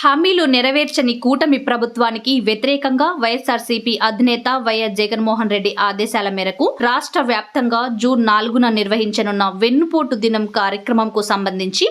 హామీలు నెరవేర్చని కూటమి ప్రభుత్వానికి వ్యతిరేకంగా వైఎస్ఆర్సీపీ అధినేత వైఎస్ జగన్మోహన్ రెడ్డి ఆదేశాల మేరకు రాష్ట్ర వ్యాప్తంగా జూన్ నాలుగున నిర్వహించనున్న వెన్నుపోటు దినం కార్యక్రమంకు సంబంధించి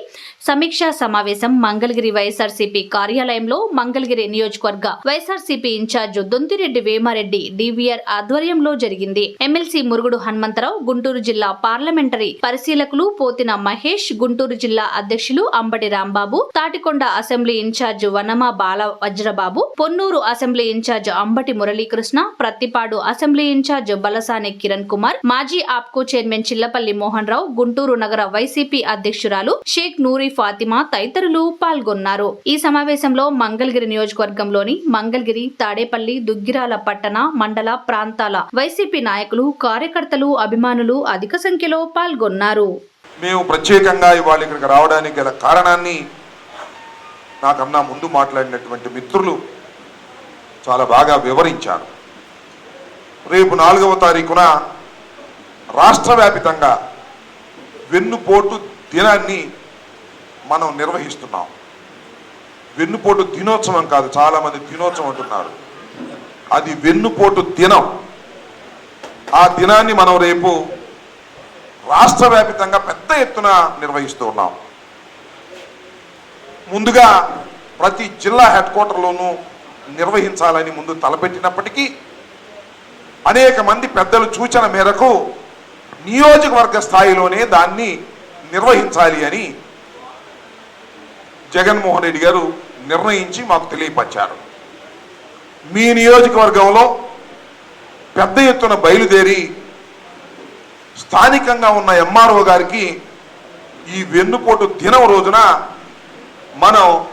సమీక్షా సమావేశం మంగళగిరి వైఎస్ఆర్సీపీ కార్యాలయంలో మంగళగిరి నియోజకవర్గ YSRCP in charge Dontireddy Vemareddy DVR ఆధ్వర్యంలో జరిగింది. ఎమ్మెల్సీ మురుగుడు హనుమంతరావు గుంటూరు జిల్లా పార్లమెంటరీ పరిశీలకులు పోతిన మహేష్ గుంటూరు జిల్లా అధ్యక్షులు Ambati Rambabu Tadikonda assembly in charge Vanama Bala Vajrababu Ponnur assembly in charge Ambati Muralikrishna Prathipadu assembly in charge Balasani Kiran Kumar మాజీ ఆప్కో చైర్మన్ చిల్లపల్లి మోహన్ రావు గుంటూరు నగర YCP అధ్యక్షురాలు షేక్ నూరి ఫాతిమా తదితరులు పాల్గొన్నారు. ఈ సమావేశంలో మంగళగిరి నియోజకవర్గంలోని మంగళగిరి తాడేపల్లి దుగ్గిరాల పట్టణ మండల ప్రాంతాల వైసీపీ నాయకులు కార్యకర్తలు అభిమానులు అధిక సంఖ్యలో పాల్గొన్నారు. మేము ప్రత్యేకంగా ఇవాళ ఇక్కడికి రావడానికి గల కారణాన్ని నాకన్నా ముందు మాట్లాడినటువంటి మిత్రులు చాలా బాగా వివరించారు. రేపు నాలుగవ తారీఖున రాష్ట్ర వ్యాపితంగా వెన్నుపోటు దినాన్ని మనం నిర్వహిస్తున్నాం. వెన్నుపోటు దినోత్సవం కాదు చాలామంది దినోత్సవం అంటున్నారు. అది వెన్నుపోటు దినం. ఆ దినాన్ని మనం రేపు రాష్ట్ర వ్యాపితంగా పెద్ద ఎత్తున నిర్వహిస్తూ ఉన్నాం. ముందుగా ప్రతి జిల్లా హెడ్ క్వార్టర్లోనూ నిర్వహించాలని ముందు తలపెట్టినప్పటికీ అనేక మంది పెద్దల సూచన మేరకు నియోజకవర్గ స్థాయిలోనే దాన్ని నిర్వహించాలి అని జగన్మోహన్ రెడ్డి గారు నిర్ణయించి మాకు తెలియపరిచారు. మీ నియోజకవర్గంలో పెద్ద ఎత్తున బయలుదేరి స్థానికంగా ఉన్న ఎంఆర్ఓ గారికి ఈ వెన్నుపోటు దినం రోజున మనం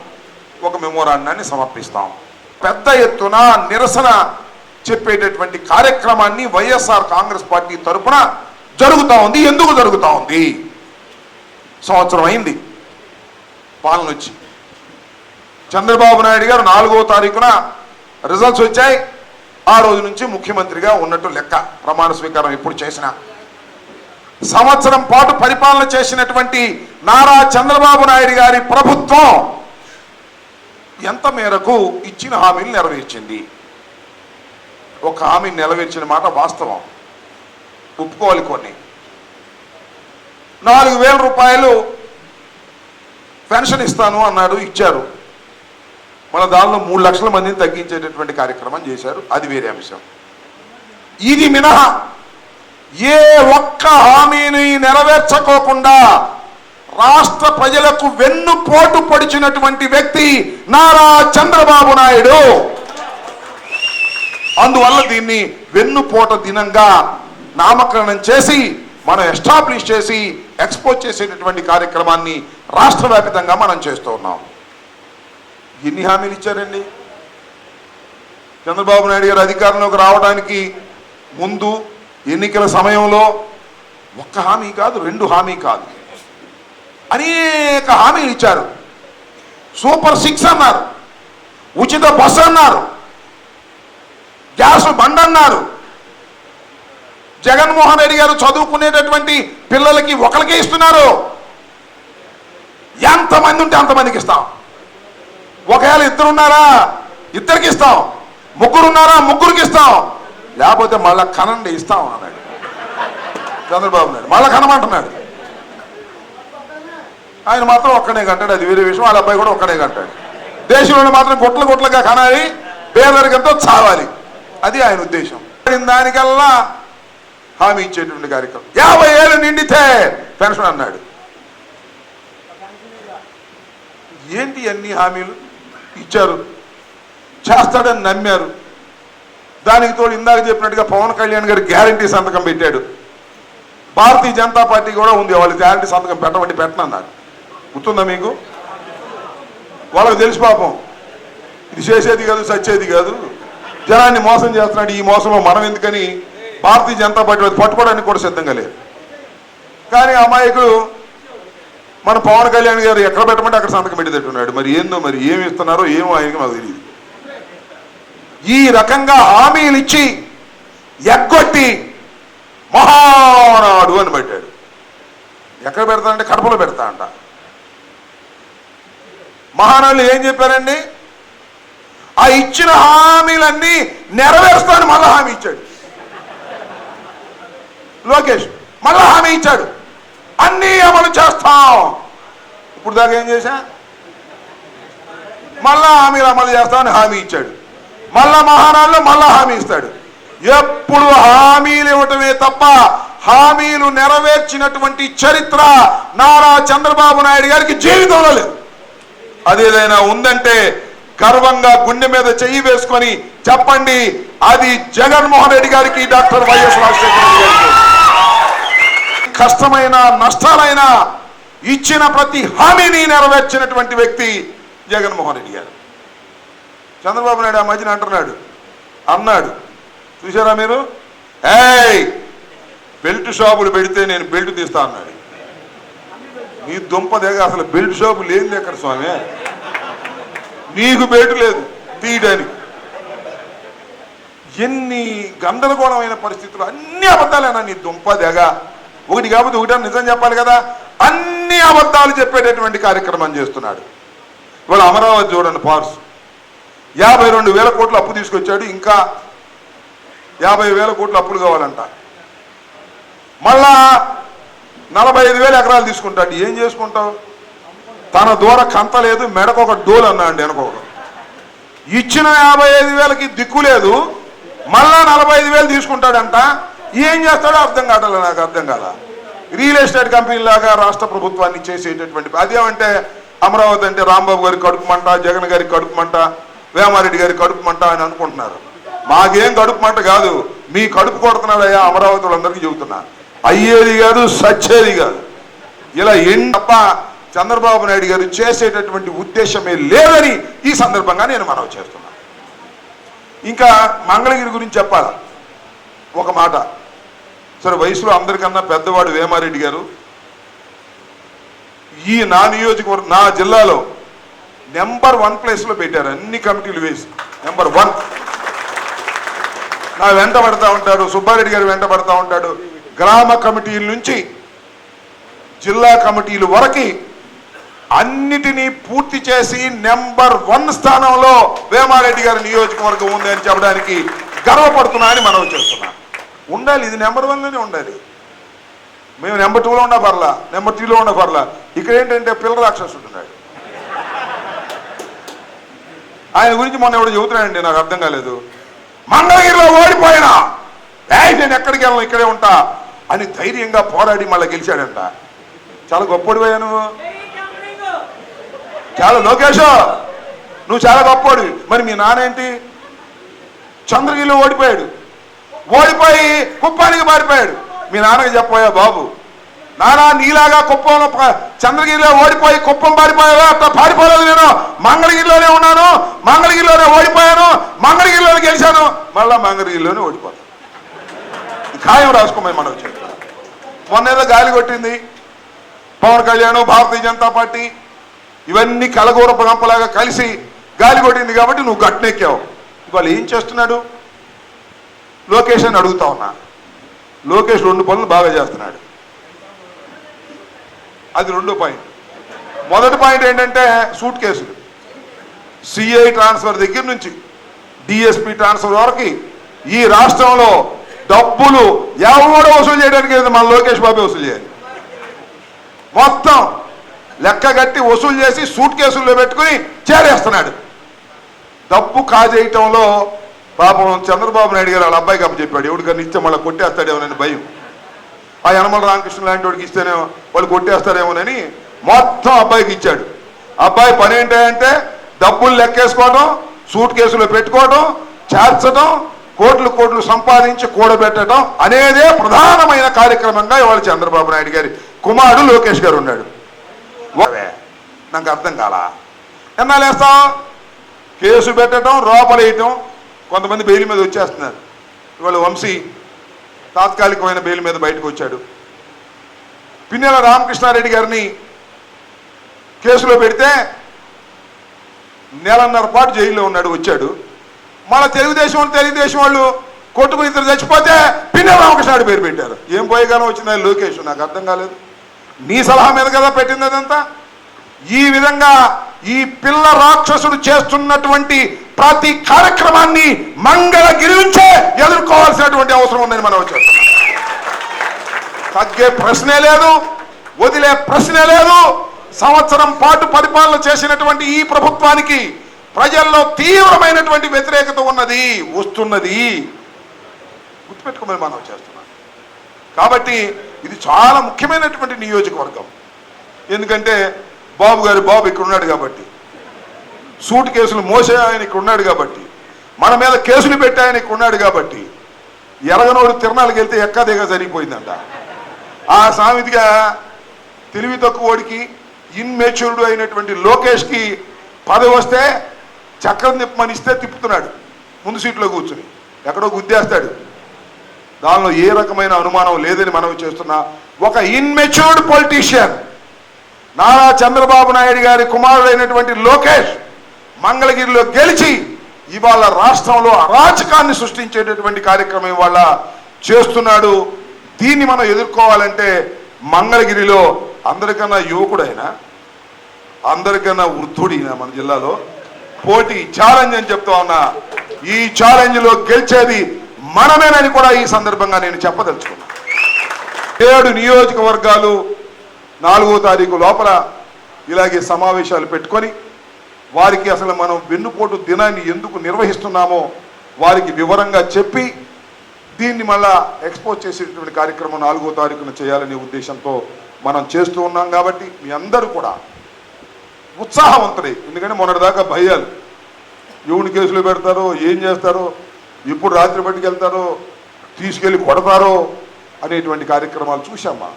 ఒక మెమోరాండాన్ని సమర్పిస్తాం. పెద్ద ఎత్తున నిరసన చెప్పేటటువంటి కార్యక్రమాన్ని వైఎస్ఆర్ కాంగ్రెస్ పార్టీ తరఫున జరుగుతూ ఉంది. ఎందుకు జరుగుతూ ఉంది? సంవత్సరం అయింది. పాలన వచ్చి. చంద్రబాబు నాయుడు గారు నాలుగో తారీఖున రిజల్ట్స్ వచ్చాయి. ఆ రోజు నుంచి ముఖ్యమంత్రిగా ఉన్నట్టు లెక్క. ప్రమాణ స్వీకారం ఎప్పుడు చేసినా. సంవత్సరం పాటు పరిపాలన చేసినటువంటి నారా చంద్రబాబు నాయుడు గారి ప్రభుత్వం ఎంత మేరకు ఇచ్చిన హామీలు నెరవేర్చింది? ఒక హామీని నెరవేర్చిన మాట వాస్తవం. ఒప్పుకోవాలి కొన్ని. నాలుగు వేల రూపాయలు పెన్షన్ ఇస్తాను అన్నాడు ఇచ్చారు. మన దానిలో మూడు లక్షల మందిని తగ్గించేటటువంటి కార్యక్రమం చేశారు. అది వేరే అంశం. ఇది మినహా ఏ ఒక్క హామీని నెరవేర్చకోకుండా రాష్ట్ర ప్రజలకు వెన్నుపోటు పొడిచినటువంటి వ్యక్తి నారా చంద్రబాబు నాయుడు. అందువల్ల దీన్ని వెన్నుపోట దినంగా నామకరణం చేసి మనం ఎస్టాబ్లిష్ చేసి ఎక్స్పోజ్ చేసేటటువంటి కార్యక్రమాన్ని రాష్ట్ర వ్యాపితంగా మనం చేస్తూ ఉన్నాం. ఎన్ని హామీలు ఇచ్చారండి? చంద్రబాబు నాయుడు గారు అధికారంలోకి రావడానికి ముందు ఎన్నికల సమయంలో ఒక్క హామీ కాదు రెండు హామీ కాదు. అనేక హామీలు ఇచ్చారు. సూపర్ సిక్స్ అన్నారు. ఉచిత బస్సు అన్నారు. గ్యాస్ బండ్ అన్నారు. జగన్మోహన్ రెడ్డి గారు చదువుకునేటటువంటి పిల్లలకి ఒకరికే ఇస్తున్నారు. ఎంతమంది ఉంటే అంతమందికి ఇస్తాం. ఒకవేళ ఇద్దరు ఉన్నారా ఇద్దరికి ఇస్తాం. ముగ్గురు ఉన్నారా ముగ్గురికి ఇస్తాం. లేకపోతే మళ్ళా కనండి ఇస్తాం అన్నాడు. చంద్రబాబు నాయుడు. మళ్ళా కనమంటున్నాడు ఆయన మాత్రం ఒక్కడే కంటాడు అది వేరే విషయం. వాళ్ళ అబ్బాయి కూడా ఒక్కడే కంటాడు దేశంలో మాత్రం గుట్ల గుట్లగా కనాలి పేదరికంతో చావాలి. అది ఆయన ఉద్దేశం. దానికల్లా హామీ ఇచ్చేటువంటి కార్యక్రమం. యాభై ఏళ్ళు నిండితే పెన్షన్ అన్నాడు. ఏంటి అన్ని హామీలు? ఇచ్చారు. చేస్తాడని నమ్మారు. దానికి తోడు ఇందాక చెప్పినట్టుగా పవన్ కళ్యాణ్ గారు గ్యారంటీ సంతకం పెట్టాడు. భారతీయ జనతా పార్టీ కూడా ఉంది వాళ్ళు గ్యారంటీ సంతకం పెట్టబట్టి పెట్టనన్నారు గుర్తుందా మీకు? వాళ్ళకి తెలుసు పాపం. ఇది చేసేది కాదు సచ్చేది కాదు. జనాన్ని మోసం చేస్తున్నాడు ఈ మోసంలో మనం ఎందుకని భారతీయ జనతా పార్టీ అది పట్టుకోవడానికి కూడా సిద్ధంగా లేదు. కానీ అమాయకుడు మన పవన్ కళ్యాణ్ గారు ఎక్కడ పెట్టమంటే అక్కడ సంతకం పెట్టేటట్టున్నాడు. మరి ఏందో మరి ఏమి ఇస్తున్నారో ఏమో ఆయనకి నాకు తెలియదు. ఈ రకంగా హామీలు ఇచ్చి ఎగ్గొట్టి మహానాడు అని పెట్టాడు. ఎక్కడ పెడతానంటే కడపలో పెడతా అంట. మహారాణులు ఏం చెప్పారండి? ఆ ఇచ్చిన హామీలన్నీ నెరవేరుస్తాను మళ్ళా హామీ ఇచ్చాడు. లోకేష్ మళ్ళా హామీ ఇచ్చాడు. అన్నీ అమలు చేస్తాం. ఇప్పుడు దాకా ఏం చేశా? మళ్ళా హామీలు అమలు చేస్తామని హామీ ఇచ్చాడు. మళ్ళా మహారాణులు మళ్ళా హామీ ఇస్తాడు. ఎప్పుడు హామీలు ఇవ్వటమే తప్ప హామీలు నెరవేర్చినటువంటి చరిత్ర నారా చంద్రబాబు నాయుడు గారికి జీవితంలో లేదు. అదేదైనా ఉందంటే గర్వంగా గుండె మీద చెయ్యి వేసుకొని చెప్పండి అది జగన్మోహన్ రెడ్డి గారికి డాక్టర్ వైఎస్ రాజశేఖర రెడ్డి గారికి. కష్టమైన నష్టాలైన ఇచ్చిన ప్రతి హామీని నెరవేర్చినటువంటి వ్యక్తి జగన్మోహన్ రెడ్డి గారు. చంద్రబాబు నాయుడు ఆ మధ్యన అంటున్నాడు. అన్నాడు. చూసారా మీరు? ఏయ్! బెల్ట్ షాపులు పెడితే నేను బెల్ట్ తీస్తా అన్నాడు. నీ దుంప దగ్గర అసలు బెల్ట్ షాపు లేనిది ఎక్కడ స్వామి. నీకు బెల్ట్ లేదు. తీయడానికి. ఎన్ని గందరగోళమైన పరిస్థితులు అన్ని అబద్ధాలేనా నీ దుంప దిగ ఒకటి కాకపోతే ఒకటి నిజం చెప్పాలి కదా? అన్ని అబద్ధాలు చెప్పేటటువంటి కార్యక్రమం చేస్తున్నాడు. ఇవాళ అమరావతి చూడండి పార్స్. యాభై రెండు వేల కోట్లు అప్పు తీసుకొచ్చాడు ఇంకా యాభై వేల కోట్లు అప్పులు కావాలంట. మళ్ళా నలభై ఐదు వేల ఎకరాలు తీసుకుంటాడు ఏం చేసుకుంటావు? తన దూర కంత లేదు మెడకు ఒక డోల్ అన్నాడు వెనకొక ఇచ్చిన యాభై ఐదు వేలకి దిక్కు లేదు మళ్ళా నలభై ఐదు వేలు తీసుకుంటాడంట. ఏం చేస్తాడో అర్థం కావట్లే నాకు అర్థం కాల. రియల్ ఎస్టేట్ కంపెనీ లాగా రాష్ట్ర ప్రభుత్వాన్ని చేసేటటువంటి అదేమంటే అమరావతి అంటే రాంబాబు గారికి కడుపుమంట జగన్ గారికి కడుపుమంట వేమారెడ్డి గారి కడుపు మంట అని అనుకుంటున్నారు. మాకేం కడుపు మంట కాదు మీ కడుపు కొడుతున్నాడయ్యా అమరావతి వాళ్ళందరికీ చెబుతున్నా. అయ్యేది కాదు సచ్చేది కాదు. ఇలా ఏం తప్ప చంద్రబాబు నాయుడు గారు చేసేటటువంటి ఉద్దేశమే లేదని ఈ సందర్భంగా నేను మనవి చేస్తున్నాను ఇంకా మంగళగిరి గురించి చెప్పాలా? ఒక మాట. సరే వయసులో అందరికన్నా పెద్దవాడు వేమారెడ్డి గారు. ఈ నా నియోజకవర్గం నా జిల్లాలో నెంబర్ వన్ ప్లేస్లో పెట్టారు అన్ని కమిటీలు వేసి. నెంబర్ వన్ నా వెంట పడతా ఉంటాడు సుబ్బారెడ్డి గారు వెంట పడతా ఉంటాడు. గ్రామ కమిటీల నుంచి జిల్లా కమిటీలు వరకు అన్నిటినీ పూర్తి చేసి నెంబర్ వన్ స్థానంలో వేమారెడ్డి గారి నియోజకవర్గం ఉంది అని చెప్పడానికి గర్వపడుతున్నా అని మనం చేస్తున్నా. ఉండాలి ఇది నెంబర్ వన్లోనే ఉండాలి. మేము నెంబర్ టూలో ఉన్న పర్లా నెంబర్ త్రీలో ఉన్న పర్లా. ఇక్కడ ఏంటంటే పిల్ల రాక్షసుడు ఉన్నాడు. ఆయన గురించి మొన్న ఎవడు చెబుతున్నాడండి నాకు అర్థం కాలేదు. మంగళగిరిలో ఓడిపోయినా ఏయ్ నేను ఎక్కడికి వెళ్ళను ఇక్కడే ఉంటా అని ధైర్యంగా పోరాడి మళ్ళీ గెలిచాడంట. చాలా గొప్పడిపోయా నువ్వు. చాలా లోకేష్ నువ్వు చాలా గొప్పోడివి మరి మీ నాన్న ఏంటి? చంద్రగిరిలో ఓడిపోయాడు. ఓడిపోయి కుప్పానికి పారిపోయాడు. మీ నాన్నకి చెప్పబోయా బాబు. నానా నీలాగా కుప్పంలో చంద్రగిరిలో ఓడిపోయి కుప్పం పారిపోయావా? అట్లా పారిపోలేదు నేను. మంగళగిరిలోనే ఉన్నాను. మంగళగిరిలోనే ఓడిపోయాను. మంగళగిరిలోనే గెలిచాను. మళ్ళా మంగళగిరిలోనే ఓడిపోతాను. ఖాయం రాసుకోమని మనం చెప్తాం మొన్నేదో గాలి కొట్టింది. పవన్ కళ్యాణ్ భారతీయ జనతా పార్టీ ఇవన్నీ కలగూర గంపలాగా కలిసి గాలి కొట్టింది కాబట్టి నువ్వు గట్టెక్కావు ఇవాళ ఏం చేస్తున్నాడు? లోకేష్ అని అడుగుతా ఉన్నా. లోకేష్ రెండు పనులు బాగా చేస్తున్నాడు. అది రెండో పాయింట్. మొదటి పాయింట్ ఏంటంటే సూట్ కేసులు. సిఐ ట్రాన్స్ఫర్ దగ్గర నుంచి డిఎస్పి ట్రాన్స్ఫర్ వరకు ఈ రాష్ట్రంలో డబ్బులు ఎవడో వసూలు చేయడానికి లేదు మన లోకేష్ బాబు వసూలు చేయాలి. మొత్తం లెక్క కట్టి వసూలు చేసి సూట్ కేసుల్లో పెట్టుకుని చేరేస్తున్నాడు. డబ్బు కాజేయటంలో పాపం చంద్రబాబు నాయుడు గారు వాళ్ళ అబ్బాయికి అప్పు చెప్పాడు ఎవడికన్నా ఇస్తే మళ్ళీ కొట్టేస్తాడేమోనని భయం. ఆ యనమల రామకృష్ణ లాంటి వాడికి ఇస్తేనే వాళ్ళు కొట్టేస్తారేమోనని మొత్తం అబ్బాయికి ఇచ్చాడు. అబ్బాయి పని ఏంటంటే డబ్బులు లెక్కేసుకోవడం సూట్ కేసులో పెట్టుకోవడం చేర్చడం కోట్లు కోట్లు సంపాదించి కూడబెట్టడం అనేదే ప్రధానమైన కార్యక్రమంగా ఇవాళ చంద్రబాబు నాయుడు గారి కుమారుడు లోకేష్ గారు ఉన్నాడు. ఓవే, నాకు అర్థం కాలా? ఎన్నాళ్ళు వేస్తాం? కేసు పెట్టడం లోపలేయటం కొంతమంది బెయిల్ మీద వచ్చేస్తున్నారు. ఇవాళ వంశీ తాత్కాలికమైన బెయిల్ మీద బయటకు వచ్చాడు. పిన్నెల రామకృష్ణారెడ్డి గారిని కేసులో పెడితే నెలన్నర పాటు జైల్లో ఉన్నాడు వచ్చాడు. మళ్ళీ తెలుగుదేశం వాళ్ళు తెలుగుదేశం వాళ్ళు కొట్టుకుని ఇద్దరు చచ్చిపోతే పిన్నెల రామకృష్ణారెడ్డి పేరు పెట్టారు. ఏం పోయేగానో వచ్చిందా లోకేష్? నాకు అర్థం కాలేదు. నీ సలహా మీద కదా పెట్టింది అదంతా? ఈ విధంగా ఈ పిల్ల రాక్షసుడు చేస్తున్నటువంటి ప్రతి కార్యక్రమాన్ని మంగళగిరి నుంచే ఎదుర్కోవాల్సినటువంటి అవసరం ఉందని మనం చేస్తున్నాం తగ్గే ప్రశ్నే లేదు వదిలే ప్రశ్నే లేదు. సంవత్సరం పాటు పరిపాలన చేసినటువంటి ఈ ప్రభుత్వానికి ప్రజల్లో తీవ్రమైనటువంటి వ్యతిరేకత ఉన్నది వస్తున్నది. గుర్తుపెట్టుకోమని మనం చేస్తున్నాం. కాబట్టి ఇది చాలా ముఖ్యమైనటువంటి నియోజకవర్గం. ఎందుకంటే బాబు గారి బాబు ఇక్కడ ఉన్నాడు కాబట్టి. సూట్ కేసులు మోసే ఆయన ఇక్కడ ఉన్నాడు కాబట్టి. మన మీద కేసులు పెట్టి ఆయన ఇక్కడ ఉన్నాడు కాబట్టి. ఎరగనోడు తిరణాలకు వెళ్తే ఎక్కదేగా జరిగిపోయిందంట. ఆ సామెతిగా తెలివి తక్కువ వాడికి ఇన్మెచ్యూర్డ్ అయినటువంటి లోకేష్కి పదవి వస్తే చక్రం తిప్పమని ఇస్తే తిప్పుతున్నాడు. ముందు సీట్లో కూర్చుని. ఎక్కడో గుద్దేస్తాడు. దానిలో ఏ రకమైన అనుమానం లేదని మనం చేస్తున్నా ఒక ఇన్మెచ్యూర్డ్ పొలిటీషియన్ నారా చంద్రబాబు నాయుడు గారి కుమారుడైనటువంటి లోకేష్ మంగళగిరిలో గెలిచి ఇవాళ రాష్ట్రంలో అరాచకాన్ని సృష్టించేటటువంటి కార్యక్రమం ఇవాళ చేస్తున్నాడు. దీన్ని మనం ఎదుర్కోవాలంటే మంగళగిరిలో అందరికన్నా యువకుడైన అందరికన్నా వృద్ధుడిన మన జిల్లాలో పోటీ ఛాలెంజ్ అని చెప్తా ఉన్నా ఈ ఛాలెంజ్లో గెలిచేది మనమేనని కూడా ఈ సందర్భంగా నేను చెప్పదలుచుకున్నా. ఏడు నియోజకవర్గాలు నాలుగో తారీఖు లోపల ఇలాగే సమావేశాలు పెట్టుకొని వారికి అసలు మనం వెన్నుపోటు దినాన్ని ఎందుకు నిర్వహిస్తున్నామో వారికి వివరంగా చెప్పి దీన్ని మళ్ళా ఎక్స్పోజ్ చేసేటువంటి కార్యక్రమం నాలుగో తారీఖున చేయాలనే ఉద్దేశంతో మనం చేస్తూ ఉన్నాం కాబట్టి మీ అందరూ కూడా ఉత్సాహవంతులై ఎందుకంటే మొన్నటిదాకా భయాలు. ఎవరిని కేసులు పెడతారో ఏం చేస్తారో ఎప్పుడు రాత్రి పట్టుకెళ్తారో వెళ్తారో తీసుకెళ్ళి కొడతారో అనేటువంటి కార్యక్రమాలు చూసామా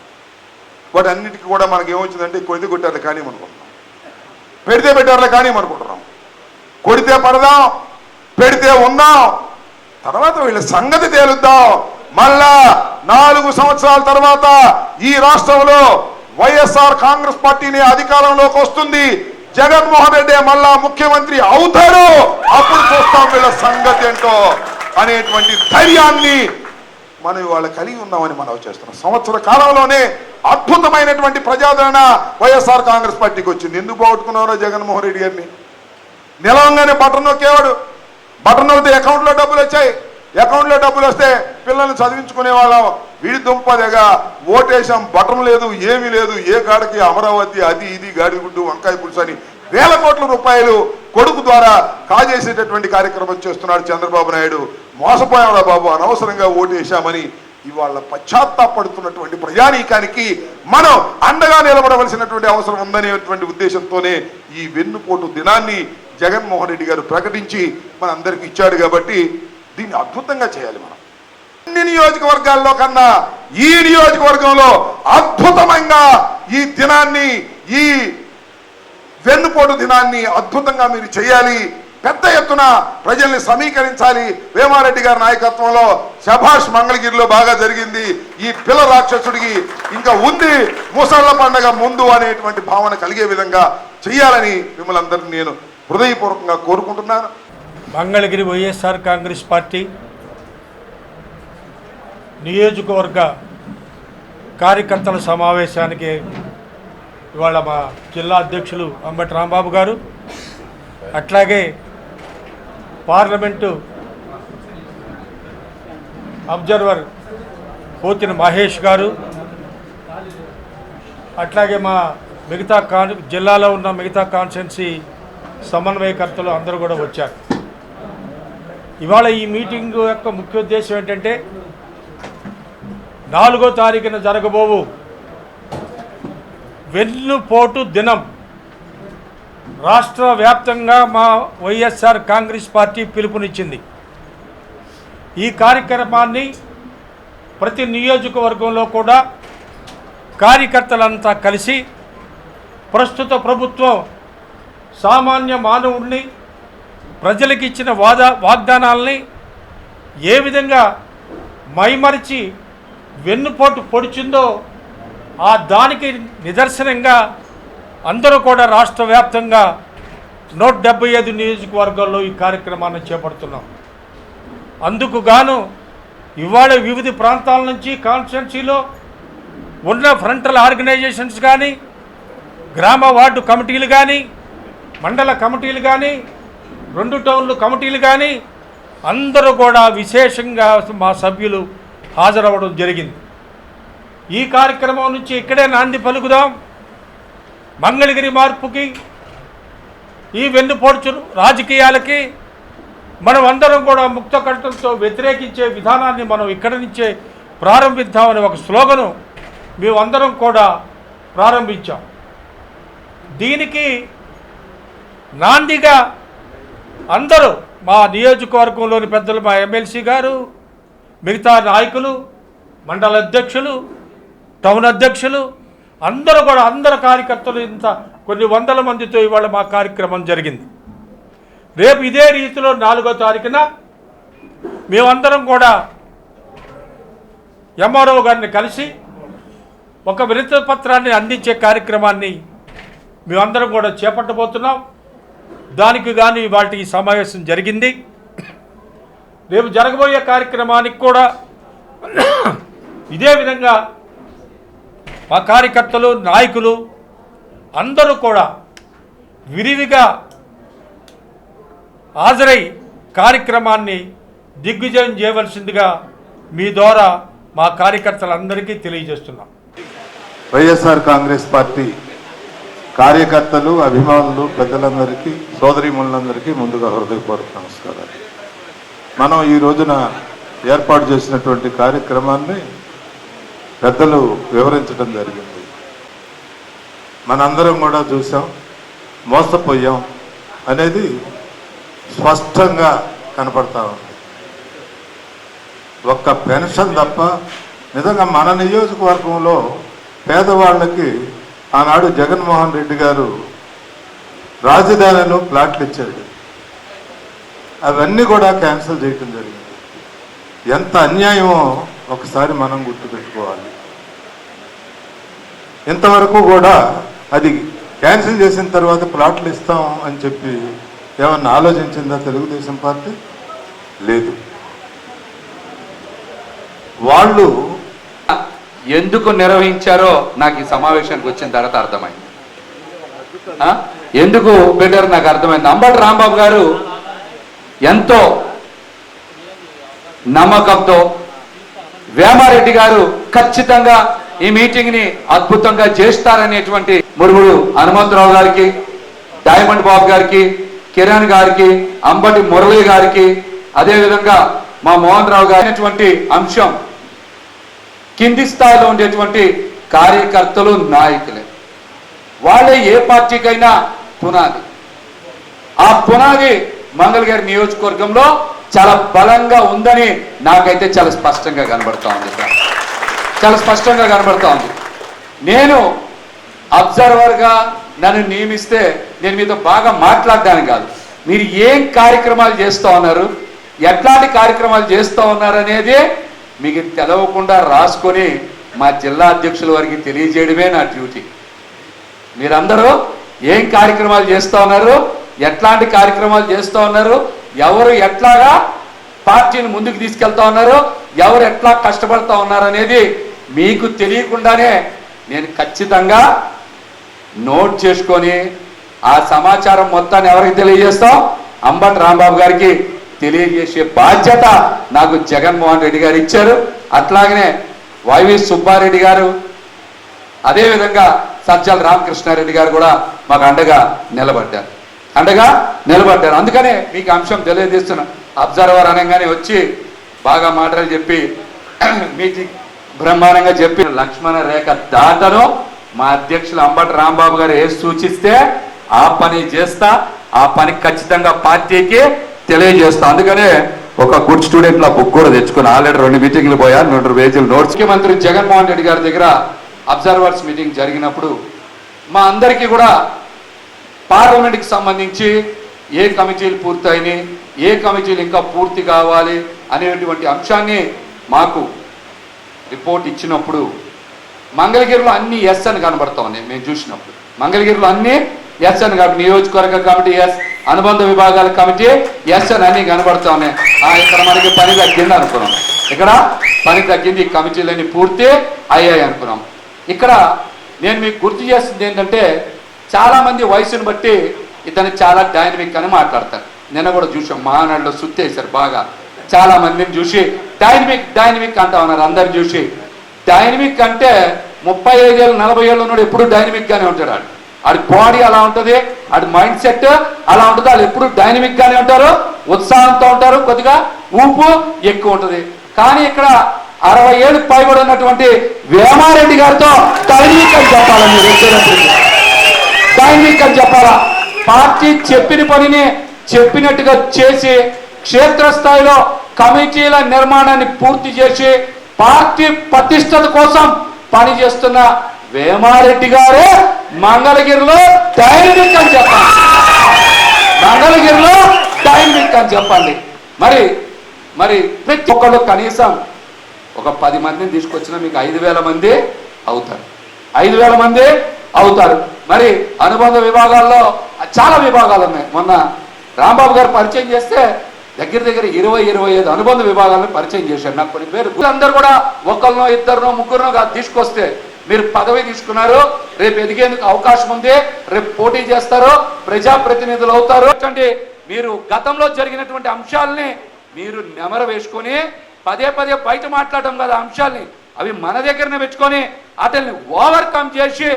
వాటి అన్నిటికీ కూడా మనకి ఏమొచ్చిందంటే కొడితే కొట్టారు కానీ అనుకుంటున్నాం. పెడితే పెట్టారులే కానీ అనుకుంటున్నాం. కొడితే పడదాం పెడితే ఉన్నాం తర్వాత వీళ్ళ సంగతి తేలుద్దాం. మళ్ళా నాలుగు సంవత్సరాల తర్వాత ఈ రాష్ట్రంలో వైఎస్ఆర్ కాంగ్రెస్ పార్టీని అధికారంలోకి వస్తుంది. జగన్మోహన్ రెడ్డి మళ్ళా ముఖ్యమంత్రి అవుతాడు అప్పుడు చూస్తాం వీళ్ళ సంగతి ఏంటో అనేటువంటి ధైర్యాన్ని మనం ఇవాళ కలిగి ఉన్నామని మనం చేస్తున్నాం. సంవత్సర కాలంలోనే అద్భుతమైనటువంటి ప్రజాదరణ వైఎస్ఆర్ కాంగ్రెస్ పార్టీకి వచ్చింది. ఎందుకు పోగొట్టుకున్నారో జగన్మోహన్ రెడ్డి గారిని? నిలవంగానే బటన్ నొక్కేవాడు. బటన్ అవుతే అకౌంట్లో డబ్బులు వచ్చాయి. అకౌంట్లో డబ్బులు వస్తే పిల్లల్ని చదివించుకునే వాళ్ళం. వీడి దుంపదేగా ఓటేశాం బటన్ లేదు ఏమీ లేదు. ఏ కాడకి అమరావతి అది ఇది గాడిగుడ్డు వంకాయ పులుసు అని వేల కోట్ల రూపాయలు కొడుకు ద్వారా కాజేసేటటువంటి కార్యక్రమం చేస్తున్నాడు చంద్రబాబు నాయుడు. మోసపోయాడా బాబు అనవసరంగా ఓటేశామని ఇవాళ పశ్చాత్తాపడుతున్నటువంటి ప్రజానీకానికి మనం అండగా నిలబడవలసినటువంటి అవసరం ఉందనేటువంటి ఉద్దేశంతోనే ఈ వెన్నుపోటు దినాన్ని జగన్మోహన్ రెడ్డి గారు ప్రకటించి మన అందరికి ఇచ్చాడు కాబట్టి దీన్ని అద్భుతంగా చేయాలి మనం. అన్ని నియోజకవర్గాల్లో కన్నా ఈ నియోజకవర్గంలో అద్భుతంగా ఈ దినాన్ని ఈ వెన్నుపోటు దినాన్ని అద్భుతంగా మీరు చేయాలి. పెద్ద ఎత్తున ప్రజల్ని సమీకరించాలి. వేమారెడ్డి గారి నాయకత్వంలో శభాష్ మంగళగిరిలో బాగా జరిగింది. ఈ పిల్ల రాక్షసుడికి ఇంకా ఉంది ముసళ్ళ పండగ ముందు అనేటువంటి భావన కలిగే విధంగా చేయాలని మిమ్మల్ని అందరినీ నేను హృదయపూర్వకంగా కోరుకుంటున్నాను. మంగళగిరి వైఎస్ఆర్ కాంగ్రెస్ పార్టీ నియోజకవర్గ కార్యకర్తల సమావేశానికి ఇవాళ మా జిల్లా అధ్యక్షులు అంబటి రాంబాబు గారు అట్లాగే పార్లమెంటు అబ్జర్వర్ పోతిన మహేష్ గారు అట్లాగే మా మిగతా కాన్ జిల్లాలో ఉన్న మిగతా కాన్స్టెన్సీ సమన్వయకర్తలు అందరూ కూడా వచ్చారు. ఇవాళ ఈ మీటింగ్ యొక్క ముఖ్య ఉద్దేశం ఏంటంటే నాలుగో తారీఖున జరగబోవు వెన్నుపోటు దినం. రాష్ట్ర వ్యాప్తంగా మా వైఎస్ఆర్ కాంగ్రెస్ పార్టీ పిలుపునిచ్చింది. ఈ కార్యక్రమాన్ని ప్రతి నియోజకవర్గంలో కూడా కార్యకర్తలంతా కలిసి ప్రస్తుత ప్రభుత్వం సామాన్య మానవుడిని ప్రజలకు ఇచ్చిన వాదా వాగ్దానాలని ఏ విధంగా మైమరిచి వెన్నుపోటు పొడిచిందో ఆ దానికి నిదర్శనంగా అందరూ కూడా రాష్ట్ర వ్యాప్తంగా నూట డెబ్బై ఐదు నియోజకవర్గాల్లో ఈ కార్యక్రమాన్ని చేపడుతున్నాం. అందుకు గాను ఇవాళ వివిధ ప్రాంతాల నుంచి కాన్స్టిట్యున్సీలో ఉన్న ఫ్రంటల్ ఆర్గనైజేషన్స్ కానీ గ్రామ వార్డు కమిటీలు కానీ మండల కమిటీలు కానీ రెండు టౌన్లు కమిటీలు కానీ అందరూ కూడా విశేషంగా మా సభ్యులు హాజరవ్వడం జరిగింది. ఈ కార్యక్రమం నుంచి ఇక్కడే నాంది పలుకుదాం. మంగళగిరి మార్పుకి ఈ వెన్నుపోడ్చు రాజకీయాలకి మనం అందరం కూడా ముక్త కట్టంతో వ్యతిరేకించే విధానాన్ని మనం ఇక్కడి నుంచే ప్రారంభిద్దామనే ఒక స్లోగను మేమందరం కూడా ప్రారంభించాం. దీనికి నాందిగా అందరూ మా నియోజకవర్గంలోని పెద్దలు మా ఎమ్మెల్సీ గారు మిగతా నాయకులు మండల అధ్యక్షులు టౌన్ అధ్యక్షులు అందరూ కూడా అందరు కార్యకర్తలు ఇంత కొన్ని వందల మందితో ఇవాళ మా కార్యక్రమం జరిగింది. రేపు ఇదే రీతిలో నాలుగో తారీఖున మేమందరం కూడా ఎంఆర్ఓ గారిని కలిసి ఒక వినతి పత్రాన్ని అందించే కార్యక్రమాన్ని మేమందరం కూడా చేపట్టబోతున్నాం. దానికి కానీ వాటి సమావేశం జరిగింది. రేపు జరగబోయే కార్యక్రమానికి కూడా ఇదే విధంగా మా కార్యకర్తలు నాయకులు అందరూ కూడా విరివిగా హాజరై కార్యక్రమాన్ని దిగ్విజయం చేయవలసిందిగా మీ ద్వారా మా కార్యకర్తలందరికీ తెలియజేస్తున్నాం. వైఎస్ఆర్ కాంగ్రెస్ పార్టీ కార్యకర్తలు అభిమానులు పెద్దలందరికీ సోదరీమణులందరికీ ముందుగా హృదయపూర్వక నమస్కారాలు. మనం ఈ రోజున ఏర్పాటు చేసినటువంటి కార్యక్రమాన్ని పెద్దలు వివరించడం జరిగింది. మనందరం కూడా చూసాం మోసపోయాం అనేది స్పష్టంగా కనపడతా ఉంది. ఒక్క పెన్షన్ తప్ప నిజంగా మన నియోజకవర్గంలో పేదవాళ్ళకి ఆనాడు జగన్మోహన్ రెడ్డి గారు రాజధానిలో ప్లాట్లు ఇచ్చాడు అవన్నీ కూడా క్యాన్సిల్ చేయటం జరిగింది. ఎంత అన్యాయమో ఒకసారి మనం గుర్తుపెట్టుకోవాలి. ఇంతవరకు కూడా అది క్యాన్సిల్ చేసిన తర్వాత ప్లాట్లు ఇస్తాం అని చెప్పి ఏమన్నా ఆలోచించిందా తెలుగుదేశం పార్టీ? లేదు. వాళ్ళు ఎందుకు నిర్వహించారో నాకు ఈ సమావేశానికి వచ్చిన తర్వాత అర్థమైంది. ఎందుకు పెట్టారో నాకు అర్థమైంది. అంబటి రాంబాబు గారు ఎంతో నమ్మకంతో వేమారెడ్డి గారు ఖచ్చితంగా ఈ మీటింగ్ని అద్భుతంగా చేస్తారనేటువంటి మురుగుడు హనుమంతరావు గారికి డైమండ్ బాబు గారికి కిరణ్ గారికి అంబటి మురళి గారికి అదేవిధంగా మా మోహన్ రావు గారి అంశం కింది స్థాయిలో ఉండేటువంటి కార్యకర్తలు నాయకులే. వాళ్ళే ఏ పార్టీకైనా పునాది. ఆ పునాది మంగళగిరి నియోజకవర్గంలో చాలా బలంగా ఉందని నాకైతే చాలా స్పష్టంగా కనబడతా ఉంది చాలా స్పష్టంగా కనబడతా ఉంది. నేను అబ్జర్వర్గా నన్ను నియమిస్తే నేను మీతో బాగా మాట్లాడడానికి కాదు. మీరు ఏం కార్యక్రమాలు చేస్తూ ఉన్నారు ఎట్లాంటి కార్యక్రమాలు చేస్తూ ఉన్నారు అనేది మీకు తెలవకుండా రాసుకొని మా జిల్లా అధ్యక్షుల వారికి తెలియజేయడమే నా డ్యూటీ. మీరందరూ ఏం కార్యక్రమాలు చేస్తూ ఉన్నారు ఎట్లాంటి కార్యక్రమాలు చేస్తూ ఉన్నారు ఎవరు ఎట్లాగా పార్టీని ముందుకు తీసుకెళ్తా ఉన్నారు ఎవరు ఎట్లా కష్టపడతా ఉన్నారు అనేది మీకు తెలియకుండానే నేను ఖచ్చితంగా నోట్ చేసుకొని ఆ సమాచారం మొత్తాన్ని ఎవరికి తెలియజేస్తాం? అంబటి రాంబాబు గారికి తెలియజేసే బాధ్యత నాకు జగన్మోహన్ రెడ్డి గారు ఇచ్చారు. అట్లాగనే వైవి సుబ్బారెడ్డి గారు అదేవిధంగా సజ్జల రామకృష్ణారెడ్డి గారు కూడా మాకు అండగా నిలబడ్డారు. అండగా నిలబడ్డారు. అందుకనే మీకు అంశం తెలియజేస్తున్నా. అబ్జర్వర్ అనగానే వచ్చి బాగా మాటలు చెప్పి మీకు బ్రహ్మాండంగా చెప్పి లక్ష్మణ రేఖ దాటను. మా అధ్యక్షులు అంబటి రాంబాబు గారు ఏ సూచిస్తే ఆ పని చేస్తా. ఆ పని ఖచ్చితంగా పార్టీకి తెలియజేస్తా. అందుకనే ఒక గుడ్ స్టూడెంట్ లా బుక్ కూడా తెచ్చుకుని ఆల్రెడీ రెండు మీటింగ్లు పోయా రెండు పేజీలు నోట్స్. ముఖ్యమంత్రి జగన్మోహన్ రెడ్డి గారి దగ్గర అబ్జర్వర్స్ మీటింగ్ జరిగినప్పుడు మా అందరికీ కూడా పార్లమెంట్కి సంబంధించి ఏ కమిటీలు పూర్తయినాయి ఏ కమిటీలు ఇంకా పూర్తి కావాలి అనేటువంటి అంశాన్ని మాకు రిపోర్ట్ ఇచ్చినప్పుడు మంగళగిరిలో అన్ని ఎస్ అని కనబడతా ఉన్నాయి. మేము చూసినప్పుడు మంగళగిరిలో అన్ని ఎస్ అని కాబట్టి నియోజకవర్గ కమిటీ ఎస్. అనుబంధ విభాగాల కమిటీ ఎస్ అని అన్ని కనబడతా ఉన్నాయి. ఇక్కడ మనకి పని తగ్గింది అనుకున్నాం. ఇక్కడ పని తగ్గింది ఈ కమిటీలన్నీ పూర్తి అయ్యాయి అనుకున్నాం. ఇక్కడ నేను మీకు గుర్తు చేస్తుంది ఏంటంటే చాలామంది వయసును బట్టి ఇతను చాలా డైనమిక్ అని మాట్లాడతారు. నిన్న కూడా చూసాం మహానాడులో సుత్తేశారు బాగా. చాలా మందిని చూసి డైనమిక్ డైనమిక్ అంటా ఉన్నారు అందరు చూసి. డైనమిక్ అంటే ముప్పై ఐదేళ్ళు నలభై ఏళ్ళు ఉన్నాడు ఎప్పుడు డైనమిక్గానే ఉంటాడు అది ఆడి బాడీ అలా ఉంటుంది అది మైండ్ సెట్ అలా ఉంటుంది వాళ్ళు ఎప్పుడు డైనమిక్ గానే ఉంటారు ఉత్సాహంతో ఉంటారు కొద్దిగా ఊపు ఎక్కువ ఉంటుంది. కానీ ఇక్కడ అరవై ఏళ్ళు పైబడి ఉన్నటువంటి వేమారెడ్డి గారితో డైనమిక్ అని మీరు? డైనమిక్ అని చెప్పాలా? పార్టీ చెప్పిన పనిని చెప్పినట్టుగా చేసి క్షేత్రస్థాయిలో కమిటీల నిర్మాణాన్ని పూర్తి చేసి పార్టీ ప్రతిష్టత కోసం పనిచేస్తున్న వేమారెడ్డి గారే మంగళగిరిలో డైనమిక్ అని చెప్పండి. మంగళగిరిలో డైనమిక్ అని చెప్పండి. మరి మరి ప్రతి ఒక్కళ్ళు కనీసం ఒక పది మందిని తీసుకొచ్చినా మీకు ఐదు వేల మంది అవుతారు. ఐదు వేల మంది అవుతారు. మరి అనుబంధ విభాగాల్లో చాలా విభాగాలు ఉన్నాయి. మొన్న రాంబాబు గారు పరిచయం చేస్తే దగ్గర దగ్గర ఇరవై ఇరవై ఐదు అనుబంధ విభాగాలను పరిచయం చేశారు. నాకు కొన్ని పేరు అందరు కూడా ఒకరినో ఇద్దరినో ముగ్గురునో తీసుకొస్తే మీరు పదవి తీసుకున్నారు రేపు ఎదిగేందుకు అవకాశం ఉంది రేపు పోటీ చేస్తారు ప్రజాప్రతినిధులు అవుతారు. అంటే మీరు గతంలో జరిగినటువంటి అంశాలని మీరు నెమర వేసుకొని పదే పదే బయట మాట్లాడడం కదా అంశాల్ని అవి మన దగ్గరనే పెట్టుకొని వాటిని ఓవర్కమ్ చేసి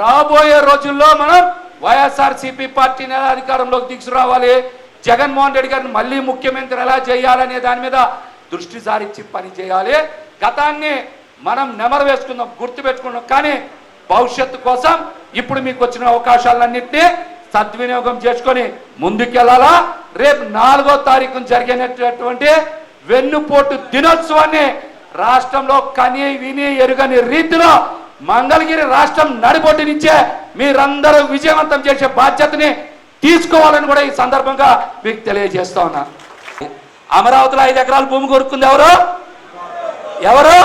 రాబోయే రోజుల్లో మనం వైఎస్ఆర్సీపీ పార్టీని ఎలా అధికారంలోకి తీసుకురావాలి. జగన్మోహన్ రెడ్డి గారిని మళ్ళీ ముఖ్యమంత్రి ఎలా చేయాలనే దాని మీద దృష్టి సారించి పని చేయాలి గతాన్ని మనం నెమరు వేసుకుందాం గుర్తు పెట్టుకున్నాం కానీ భవిష్యత్తు కోసం ఇప్పుడు మీకు వచ్చిన అవకాశాలన్నింటినీ సద్వినియోగం చేసుకొని ముందుకెళ్ళాలా? రేపు నాలుగో తారీఖున జరిగినటువంటి వెన్నుపోటు దినోత్సవాన్ని రాష్ట్రంలో కని విని ఎరుగని రీతిలో మంగళగిరి రాష్ట్రం నడిబొడ్డు నుంచే మీరందరూ విజయవంతం చేసే బాధ్యతని తీసుకోవాలని కూడా ఈ సందర్భంగా మీకు తెలియజేస్తా ఉన్నా. అమరావతిలో ఐదు ఎకరాల భూమి కొనుక్కుంది ఎవరు? ఎవరు?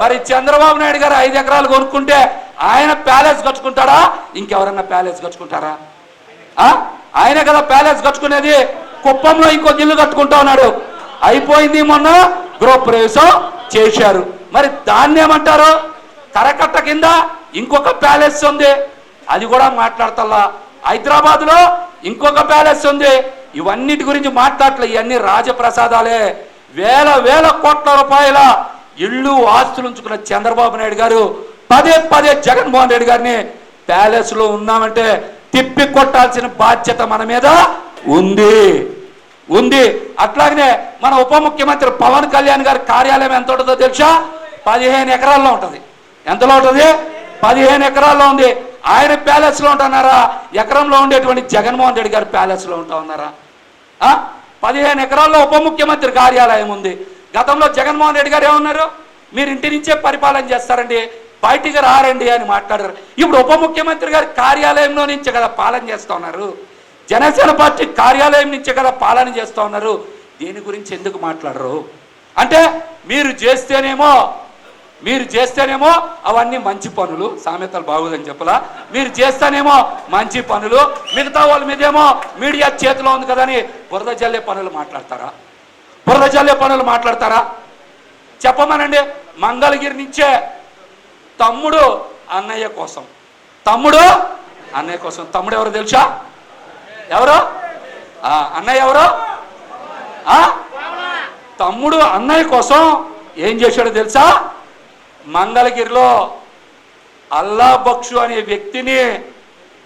మరి చంద్రబాబు నాయుడు గారు ఐదు ఎకరాలు కొనుక్కుంటే ఆయన ప్యాలెస్ కట్టుకుంటాడా? ఇంకెవరన్నా ప్యాలెస్ కట్టుకుంటారా? ఆయన కదా ప్యాలెస్ కట్టుకునేది. కుప్పంలో ఇంకో ఇల్లు కట్టుకుంటా ఉన్నాడు. అయిపోయింది మొన్న గృహప్రవేశం చేశారు. మరి దాన్ని ఏమంటారు? కరకట్ట కింద ఇంకొక ప్యాలెస్ ఉంది. అది కూడా మాట్లాడతల్లా. హైదరాబాద్లో ఇంకొక ప్యాలెస్ ఉంది. ఇవన్నిటి గురించి మాట్లాడలే ఇవన్నీ రాజప్రసాదాలే. వేల వేల కోట్ల రూపాయల ఇళ్ళు ఆస్తులు ఉంచుకున్న చంద్రబాబు నాయుడు గారు పదే పదే జగన్మోహన్ రెడ్డి గారిని ప్యాలెస్లో ఉన్నామంటే తిప్పి కొట్టాల్సిన బాధ్యత మన మీద ఉంది. ఉంది. అట్లాగనే మన ఉప ముఖ్యమంత్రి పవన్ కళ్యాణ్ గారి కార్యాలయం ఎంత ఉంటుందో తెలుసా? పదిహేను ఎకరాల్లో ఉంటుంది. ఎంతలో ఉంటుంది? పదిహేను ఎకరాల్లో ఉంది. ఆయన ప్యాలెస్లో ఉంటున్నారా? ఎకరంలో ఉండేటువంటి జగన్మోహన్ రెడ్డి గారి ప్యాలెస్లో ఉంటా ఉన్నారా? పదిహేను ఎకరాల్లో ఉప ముఖ్యమంత్రి కార్యాలయం ఉంది. గతంలో జగన్మోహన్ రెడ్డి గారు ఏమన్నారు? మీరు ఇంటి నుంచే పరిపాలన చేస్తారండి బయటికి రారండి అని మాట్లాడారు. ఇప్పుడు ఉప ముఖ్యమంత్రి గారి కార్యాలయంలో నుంచే కదా పాలన చేస్తూ ఉన్నారు. జనసేన పార్టీ కార్యాలయం నుంచే కదా పాలన చేస్తూ ఉన్నారు. దీని గురించి ఎందుకు మాట్లాడరు? అంటే మీరు చేస్తేనేమో మీరు చేస్తేనేమో అవన్నీ మంచి పనులు సామెతలు బాగోదని చెప్పలా. మీరు చేస్తేనేమో మంచి పనులు మిగతా వాళ్ళ మీదేమో మీడియా చేతిలో ఉంది కదా అని బురద జల్లే పనులు మాట్లాడతారా? బురద పనులు మాట్లాడతారా? చెప్పమనండి. మంగళగిరి నుంచే తమ్ముడు అన్నయ్య కోసం. తమ్ముడు అన్నయ్య కోసం. తమ్ముడు ఎవరు తెలుసా? ఎవరు? అన్నయ్య ఎవరు? తమ్ముడు అన్నయ్య కోసం ఏం చేశాడో తెలుసా? మంగళగిరిలో అల్లా బక్షు అనే వ్యక్తిని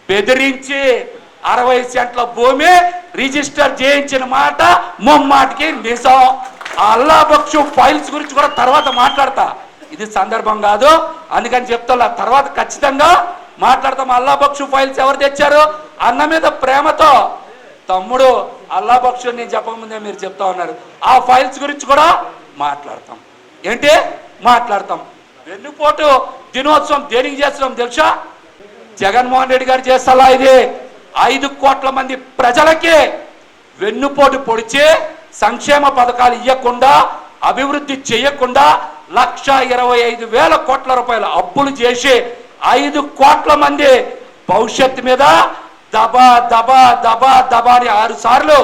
బెదిరించి అరవై సెంట్ల భూమి రిజిస్టర్ చేయించిన మాట ముమ్మాటికి నిజం. ఆ అల్లా బక్షు ఫైల్స్ గురించి కూడా తర్వాత మాట్లాడతా. ఇది సందర్భం కాదు. అందుకని చెప్తా తర్వాత ఖచ్చితంగా మాట్లాడతాం. అల్లా బక్షు ఫైల్స్ ఎవరు తెచ్చారు? అన్న మీద ప్రేమతో. తమ్ముడు అల్లా బక్షు నేను చెప్పకముందే మీరు చెప్తా ఉన్నారు. ఆ ఫైల్స్ గురించి కూడా మాట్లాడతాం. ఏంటి? మాట్లాడతాం. వెన్నుపోటు దినోత్సవం దేనికి చేస్తున్నాం తెలుసా? జగన్మోహన్ రెడ్డి గారు చేస్తాలా ఇది? ఐదు కోట్ల మంది ప్రజలకి వెన్నుపోటు పొడిచి సంక్షేమ పథకాలు ఇవ్వకుండా అభివృద్ధి చేయకుండా లక్ష ఇరవై ఐదు వేల కోట్ల రూపాయల అప్పులు చేసి ఐదు కోట్ల మంది భవిష్యత్తు మీద దబా దబా దబా దబా అని ఆరు సార్లు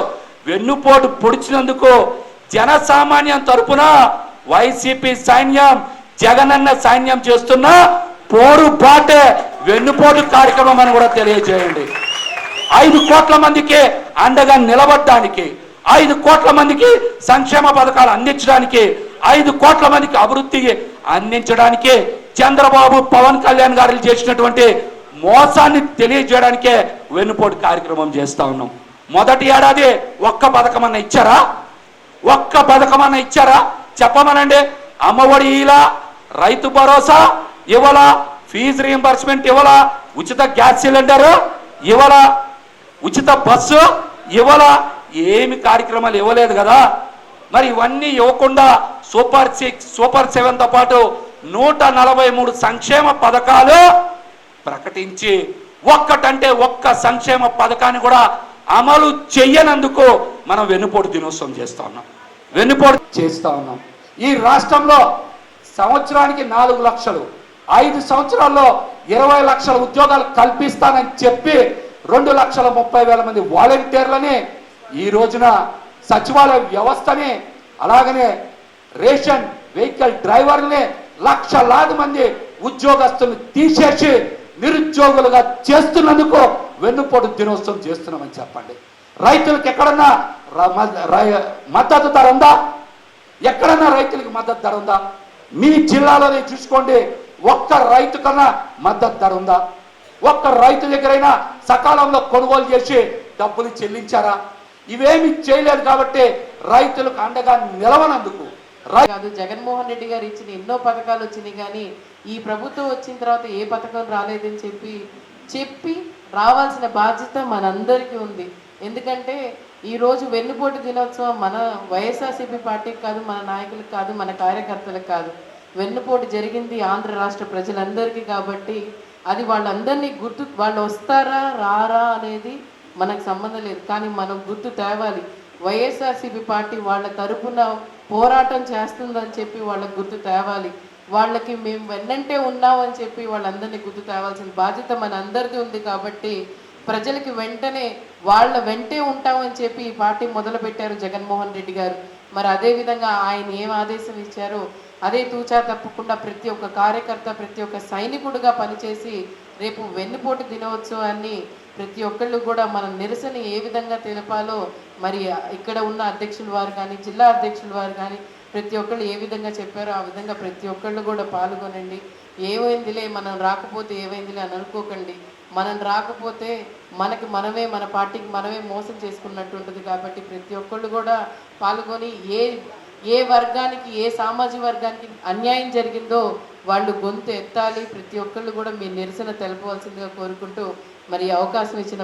వెన్నుపోటు పొడిచినందుకు జనసామాన్యం తరపున వైసీపీ సైన్యం జగనన్న సైన్యం చేస్తున్న పోరుబాటే వెన్నుపోటు కార్యక్రమం అని కూడా తెలియజేయండి. ఐదు కోట్ల మందికి అండగా నిలబడడానికి ఐదు కోట్ల మందికి సంక్షేమ పథకాలు అందించడానికి ఐదు కోట్ల మందికి అభివృద్ధి అందించడానికి చంద్రబాబు పవన్ కళ్యాణ్ గారు చేసినటువంటి మోసాన్ని తెలియజేయడానికే వెన్నుపోటు కార్యక్రమం చేస్తా ఉన్నాం. మొదటి ఏడాది ఒక్క పథకం ఇచ్చారా? ఒక్క పథకం ఇచ్చారా? చెప్పమనండి. అమ్మఒడి ఇలా రైతు భరోసా ఇవ్వాలా ఫీజు రీఎంబర్స్మెంట్ ఇవ్వాలా ఉచిత గ్యాస్ సిలిండర్ ఇవ్వాలా ఉచిత బస్సు ఇవ్వాల? ఏమి కార్యక్రమాలు ఇవ్వలేదు కదా. మరి ఇవన్నీ ఇవ్వకుండా సూపర్ సిక్స్ సూపర్ సెవెన్తో పాటు నూట నలభై మూడు సంక్షేమ పథకాలు ప్రకటించి ఒక్కటంటే ఒక్క సంక్షేమ పథకాన్ని కూడా అమలు చెయ్యనందుకు మనం వెన్నుపోటు దినోత్సవం చేస్తా ఉన్నాం. వెన్నుపోటు చేస్తా ఉన్నాం. ఈ రాష్ట్రంలో సంవత్సరానికి నాలుగు లక్షలు ఐదు సంవత్సరాల్లో ఇరవై లక్షల ఉద్యోగాలు కల్పిస్తానని చెప్పి రెండు లక్షల ముప్పై వేల మంది వాలంటీర్లని ఈ రోజున సచివాలయ వ్యవస్థని అలాగనే రేషన్ వెహికల్ డ్రైవర్ని లక్షలాది మంది ఉద్యోగస్తులను తీసేసి నిరుద్యోగులుగా చేస్తున్నందుకు వెన్నుపోటు దినోత్సవం చేస్తున్నామని చెప్పండి. రైతులకు ఎక్కడన్నా రై- మద్దతు ధర ఉందా? ఎక్కడన్నా రైతులకు మద్దతు ధర ఉందా? మీ జిల్లాలోనే చూసుకోండి ఒక్క రైతు కన్నా మద్దతు ధర ఉందా? ఒక్క రైతు దగ్గరైనా సకాలంలో కొనుగోలు చేసి డబ్బులు చెల్లించారా? ఇవేమి చేయలేదు కాబట్టి రైతులకు అండగా నిలవనందుకు. కాదు జగన్మోహన్ రెడ్డి గారు ఇచ్చిన ఎన్నో పథకాలు వచ్చినాయి కానీ ఈ ప్రభుత్వం వచ్చిన తర్వాత ఏ పథకం రాలేదని చెప్పి చెప్పి రావాల్సిన బాధ్యత మనందరికీ ఉంది. ఎందుకంటే ఈ రోజు వెన్నుపోటు దినోత్సవం మన వైఎస్ఆర్సీపీ పార్టీకి కాదు మన నాయకులకు కాదు మన కార్యకర్తలకు కాదు. వెన్నుపోటు జరిగింది ఆంధ్ర రాష్ట్ర ప్రజలందరికీ కాబట్టి అది వాళ్ళందరినీ గుర్తు వాళ్ళు వస్తారా రారా అనేది మనకు సంబంధం లేదు. కానీ మనం గుర్తు తేవాలి. వైఎస్ఆర్సీపీ పార్టీ వాళ్ళ తరపున పోరాటం చేస్తుందని చెప్పి వాళ్ళకు గుర్తు తేవాలి. వాళ్ళకి మేము వెన్నంటే ఉన్నామని చెప్పి వాళ్ళందరినీ గుర్తు తేవాల్సిన బాధ్యత మన అందరిది ఉంది కాబట్టి ప్రజలకి వెంటనే వాళ్ళ వెంటే ఉంటామని చెప్పి ఈ పార్టీ మొదలుపెట్టారు జగన్మోహన్ రెడ్డి గారు. మరి అదేవిధంగా ఆయన ఏం ఆదేశం ఇచ్చారో అదే తూచా తప్పకుండా ప్రతి ఒక్క కార్యకర్త ప్రతి ఒక్క సైనికుడిగా పనిచేసి రేపు వెన్నుపోటు దినోత్సవాన్ని ప్రతి ఒక్కళ్ళు కూడా మన నిరసన ఏ విధంగా తెలపాలో మరి ఇక్కడ ఉన్న అధ్యక్షుల వారు కానీ జిల్లా అధ్యక్షుల వారు కానీ ప్రతి ఒక్కళ్ళు ఏ విధంగా చెప్పారో ఆ విధంగా ప్రతి ఒక్కళ్ళు కూడా పాల్గొనండి. ఏమైందిలే మనం రాకపోతే ఏమైందిలే అని అనుకోకండి. మనం రాకపోతే మనకి మనమే మన పార్టీకి మనమే మోసం చేసుకున్నట్టు ఉంటుంది కాబట్టి ప్రతి ఒక్కళ్ళు కూడా పాల్గొని ఏ ఏ వర్గానికి ఏ సామాజిక వర్గానికి అన్యాయం జరిగిందో వాళ్ళు గొంతు ఎత్తాలి. ప్రతి ఒక్కళ్ళు కూడా మీ నిరసన తెలపవలసిందిగా కోరుకుంటూ మరి అవకాశం ఇచ్చిన